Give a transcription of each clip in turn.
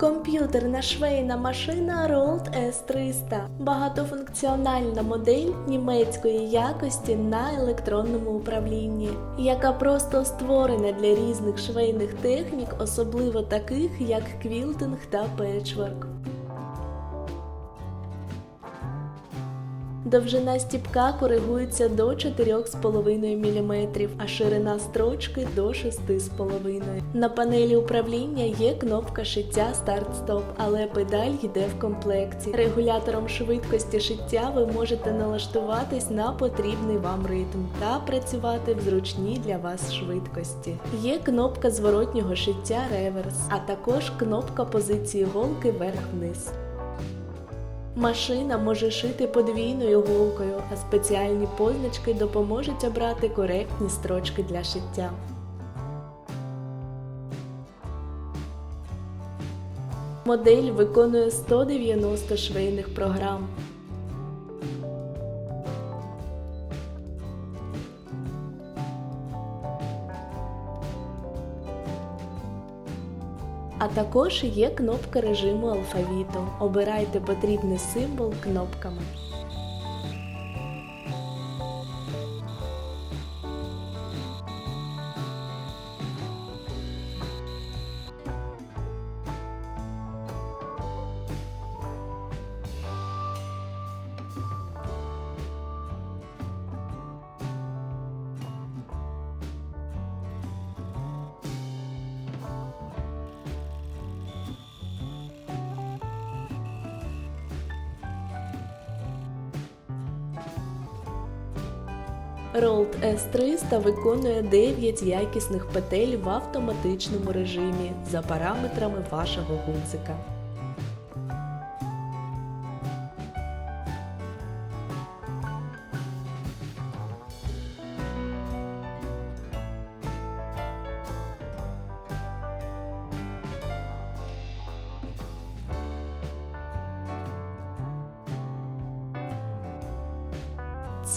Комп'ютерна швейна машина Rold S300 багатофункціональна модель німецької якості на електронному управлінні, яка просто створена для різних швейних технік, особливо таких як квілтинг та печворк. Довжина стіпка коригується до 4,5 мм, а ширина строчки до 6,5 На панелі управління є кнопка шиття старт-стоп, але педаль йде в комплекті. Регулятором швидкості шиття ви можете налаштуватись на потрібний вам ритм та працювати в зручній для вас швидкості. Є кнопка зворотнього шиття реверс, а також кнопка позиції голки вверх-вниз. Машина може шити подвійною голкою, а спеціальні позначки допоможуть обрати коректні строчки для шиття. Модель виконує 190 швейних програм. А також є кнопка режиму алфавіту. Обирайте потрібний символ кнопками. Rold S300 виконує 9 якісних петель в автоматичному режимі за параметрами вашого гудзика.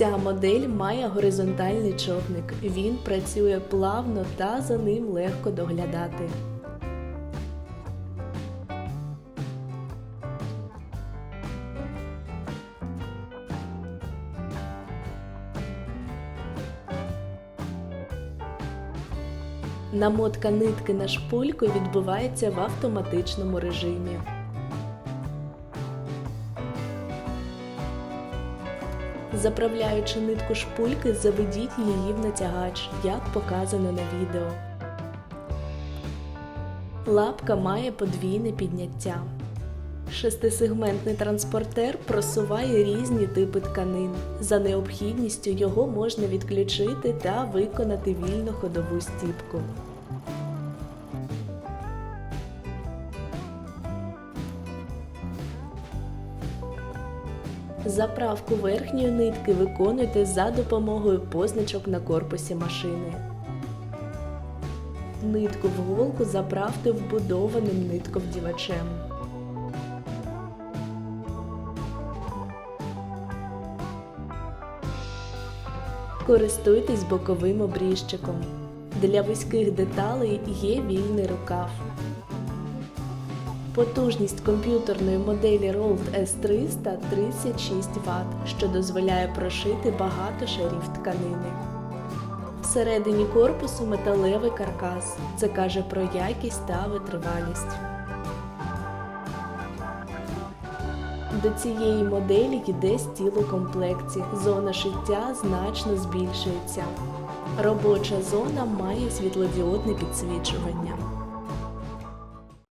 Ця модель має горизонтальний човник. Він працює плавно та за ним легко доглядати. Намотка нитки на шпульку відбувається в автоматичному режимі. Заправляючи нитку шпульки, заведіть її в натягач, як показано на відео. Лапка має подвійне підняття. Шестисегментний транспортер просуває різні типи тканин. За необхідністю його можна відключити та виконати вільну ходову стіпку. Заправку верхньої нитки виконуйте за допомогою позначок на корпусі машини. Нитку в голку заправте вбудованим нитковдівачем. Користуйтесь боковим обріжчиком. Для вузьких деталей є вільний рукав. Потужність комп'ютерної моделі Rold S300 36 Вт, що дозволяє прошити багато шарів тканини. Всередині корпусу металевий каркас. Це каже про якість та витривалість. До цієї моделі йде стіл у. Зона шиття значно збільшується. Робоча зона має світлодіодне підсвічування.